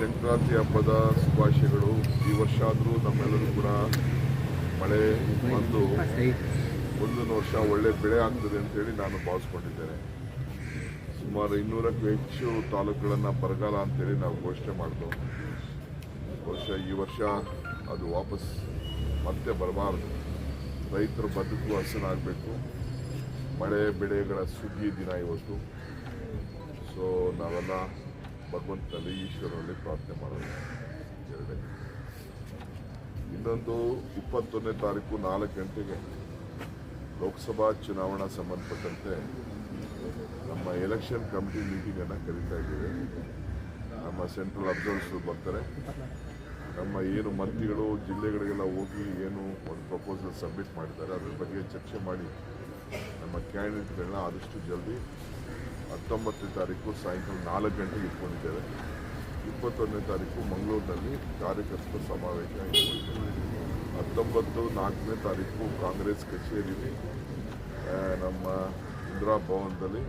ಸಂಕ್ರಾಂತಿ ಹಬ್ಬದ ಶುಭಾಶಯಗಳು. ಈ ವರ್ಷ ಆದರೂ ನಮ್ಮೆಲ್ಲರೂ ಕೂಡ ಮಳೆ ಬಂದು ಮುಂದಿನ ವರ್ಷ ಒಳ್ಳೆ ಬೆಳೆ ಆಗ್ತದೆ ಅಂತೇಳಿ ನಾನು ಭಾವಿಸ್ಕೊಂಡಿದ್ದೇನೆ. ಸುಮಾರು ಇನ್ನೂರಕ್ಕೂ ಹೆಚ್ಚು ತಾಲೂಕುಗಳನ್ನು ಬರಗಾಲ ಅಂತೇಳಿ ನಾವು ಘೋಷಣೆ ಮಾಡಿದ್ವು ವರ್ಷ ಈ ವರ್ಷ ಅದು ವಾಪಸ್ ಮತ್ತೆ ಬರಬಾರ್ದು. ರೈತರು ಬದುಕು ಹಸನಾಗಬೇಕು ಮಳೆ, ಬೆಳೆಗಳ ಸುಗ್ಗಿ ದಿನ ಇವತ್ತು. ಸೊ ನಾವೆಲ್ಲ ಭಗವಂತನಲ್ಲಿ ಈಶ್ವರನಲ್ಲಿ ಪ್ರಾರ್ಥನೆ ಮಾಡೋದು ಎರಡೇ. ಇನ್ನೊಂದು ಇಪ್ಪತ್ತೊಂದನೇ ತಾರೀಕು ನಾಲ್ಕು ಗಂಟೆಗೆ ಲೋಕಸಭಾ ಚುನಾವಣಾ ಸಂಬಂಧಪಟ್ಟಂತೆ ನಮ್ಮ ಎಲೆಕ್ಷನ್ ಕಮಿಟಿ ಮೀಟಿಂಗನ್ನು ಕರೀತಾ ಇದ್ದೀವಿ. ನಮ್ಮ ಸೆಂಟ್ರಲ್ ಅಬ್ಸರ್ವರ್ಸ್ರು ಬರ್ತಾರೆ. ನಮ್ಮ ಏನು ಮಂತ್ರಿಗಳು ಜಿಲ್ಲೆಗಳಿಗೆಲ್ಲ ಹೋಗಿ ಏನು ಒಂದು ಪ್ರಪೋಸಲ್ ಸಬ್ಮಿಟ್ ಮಾಡಿದ್ದಾರೆ, ಅದ್ರ ಬಗ್ಗೆ ಚರ್ಚೆ ಮಾಡಿ ನಮ್ಮ ಕ್ಯಾಂಡಿಡೇಟ್ಗಳನ್ನ ಆದಷ್ಟು ಜಲ್ದಿ ಹತ್ತೊಂಬತ್ತನೇ ತಾರೀಕು ಸಾಯಂಕಾಲ ನಾಲ್ಕು ಗಂಟೆಗೆ ಇಟ್ಕೊಂಡಿದ್ದೇವೆ. ಇಪ್ಪತ್ತೊಂದನೇ ತಾರೀಕು ಮಂಗಳೂರಿನಲ್ಲಿ ಕಾರ್ಯಕರ್ತರ ಸಮಾವೇಶ ಇಟ್ಕೊಂಡಿದ್ದೇವೆ. ಹತ್ತೊಂಬತ್ತು ನಾಲ್ಕನೇ ತಾರೀಕು ಕಾಂಗ್ರೆಸ್ ಕಚೇರಿಯಲ್ಲಿ ನಮ್ಮ ಇಂದಿರಾ ಭವನದಲ್ಲಿ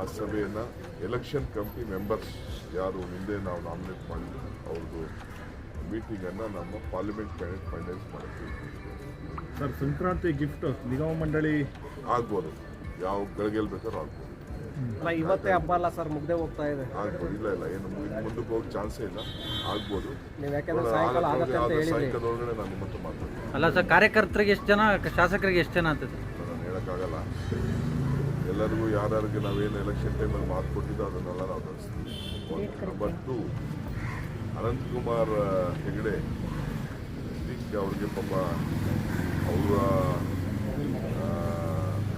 ಆ ಸಭೆಯನ್ನು ಎಲೆಕ್ಷನ್ ಕಮಿಟಿ ಮೆಂಬರ್ಸ್ ಯಾರು ಹಿಂದೆ ನಾವು ನಾಮಿನೇಟ್ ಮಾಡಿದ್ವಿ ಅವ್ರದ್ದು ಮೀಟಿಂಗನ್ನು ನಮ್ಮ ಪಾರ್ಲಿಮೆಂಟ್ ಕ್ಯಾಂಡಿಡೇಟ್ ಫೈನಲೈಸ್ ಮಾಡ್ತೀವಿ ಸರ್ ಸಂಕ್ರಾಂತಿ ಗಿಫ್ಟ್ ನಿಗಮ ಮಂಡಳಿ ಆಗ್ಬೋದು. ಯಾವ ಗಳಿಗೆಲ್ ಬೇಕಾದ್ರೂ ಆಗ್ಬೋದು. ಅಲ್ಲ ಇವತ್ತೇ ಹಬ್ಬ ಅಲ್ಲ ಸರ್ ಮುಗ್ದೆ ಹೋಗ್ತಾ ಇದೆ. ಆಗ್ಬೋದು ಇಲ್ಲ ಇಲ್ಲ ಏನು ಮುಂದೆ- ಮುಂದಕ್ಕೆ ಹೋಗಿ ಚಾನ್ಸೇ ಇಲ್ಲ ಆಗ್ಬೋದು. ನೀವು ಯಾಕೆಂದ್ರೆ ಸಾಯಂಕಾಲ ಆಗತ್ತೆ ಅಂತ ಹೇಳಿದ್ರಿ. ಸಾಯಂಕಾಲದೊಳಗಡೆ ನಾನು ಮತ್ತೆ ಮಾತಾಡ್ತೀನಿ. ಅಲ್ಲ ಸರ್ ಕಾರ್ಯಕರ್ತರಿಗೆ ಎಷ್ಟು ಜನ ಶಾಸಕರಿಗೆ ಎಷ್ಟು ಜನ ಆಗ್ತದೆ? ನಾನು ಹೇಳೋಕ್ಕಾಗಲ್ಲ. ಎಲ್ಲರಿಗೂ ಯಾರ್ಯಾರಿಗೆ ನಾವೇನು ಎಲೆಕ್ಷನ್ ಟೈಮಲ್ಲಿ ಮಾತು ಕೊಟ್ಟಿದ್ದೋ ಅದನ್ನೆಲ್ಲ ನಾವು ತೋರಿಸ್ತೀವಿ. Number two Ananthkumar Hegde think ಅವ್ರಿಗೆ ಪಾಪ ಅವರ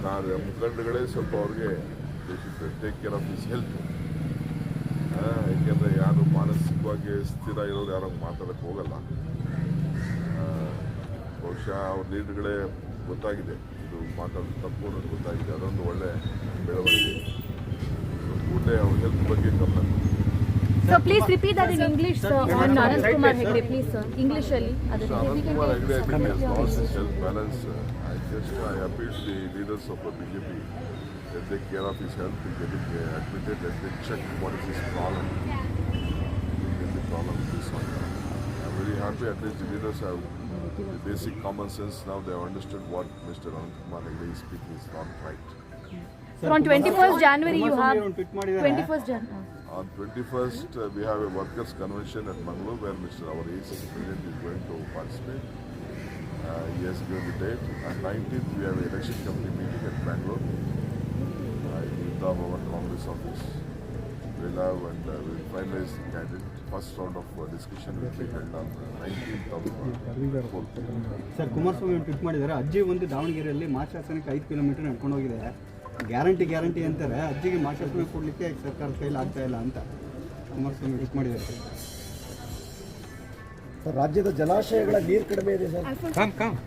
ಕಾರ್ಯ ಮುಖಂಡಗಳೇ ಸ್ವಲ್ಪ ಅವ್ರಿಗೆ take care of his health ಏಕೆಂದರೆ ಯಾರು ಮಾನಸಿಕವಾಗಿ ಸ್ಥಿರ ಇರೋರು ಯಾರು ಮಾತಾಡೋಕ್ಕೆ ಹೋಗಲ್ಲ. ಬಹುಶಃ ಅವ್ರ ಲೀಡರ್ಗಳೇ ಗೊತ್ತಾಗಿದೆ. ಇದು ಮಾತಾಡೋದು ತಪ್ಪು ಗೊತ್ತಾಗಿದೆ. ಅದೊಂದು ಒಳ್ಳೆ ಬೆಳವಣಿಗೆ. ಕೂಡಲೇ ಅವ್ರ ಹೆಲ್ತ್ ಬಗ್ಗೆ ಗಮನ So please repeat that in English, sir, on Anand Kumar Hegde, please, sir. English, only, So Anand I think has lost his balance. Uh, I just, I appeal to the leaders of the BJP that they care of his health, he get it uh, admitted, that they check what is his problem. Get the problem this one. I'm very happy at least the leaders have the basic common sense now they have understood what Mr. Anand Kumar Hegde is speaking is not right. So on 21st January you have 21st January. Uh, uh, On 21st, uh, we have a workers' convention at Mangalore where Mr. our ACC President is going to participate. Uh, he has given the date. On 19th, we have an election committee meeting at Bangalore. Uh, in the Bhavan Congress office. We'll have and uh, we'll finalize the candidate. First round of uh, discussion will be held on uh, 19th of uh, fourth. Sir Kumaraswamy tweet ಮಾಡಿದ್ದಾರೆ ಅಜ್ಜಿ ಒಂದು ದಾವಣಗೆರೆಯಲ್ಲಿ ಮಾಶಾಸನಕ್ಕೆ ಐದು kilometre ನಡ್ಕೊಂಡು ಹೋಗಿದೆ guarantee guarantee ಅಂತಾರೆ. ಅಜ್ಜಿಗೆ ಮಾಶಾಸನ ಕೊಡಲಿಕ್ಕೆ ಸರ್ಕಾರ ಕೈಲಿ ಆಗ್ತಾ ಇಲ್ಲ ಅಂತ ಕುಮಾರಸ್ವಾಮಿ ಟ್ವೀಟ್ ಮಾಡಿದ್ದಾರೆ. ಸರ್ ರಾಜ್ಯದ ಜಲಾಶಯಗಳ ನೀರು ಕಡಿಮೆ ಇದೆ ಸರ್. Com com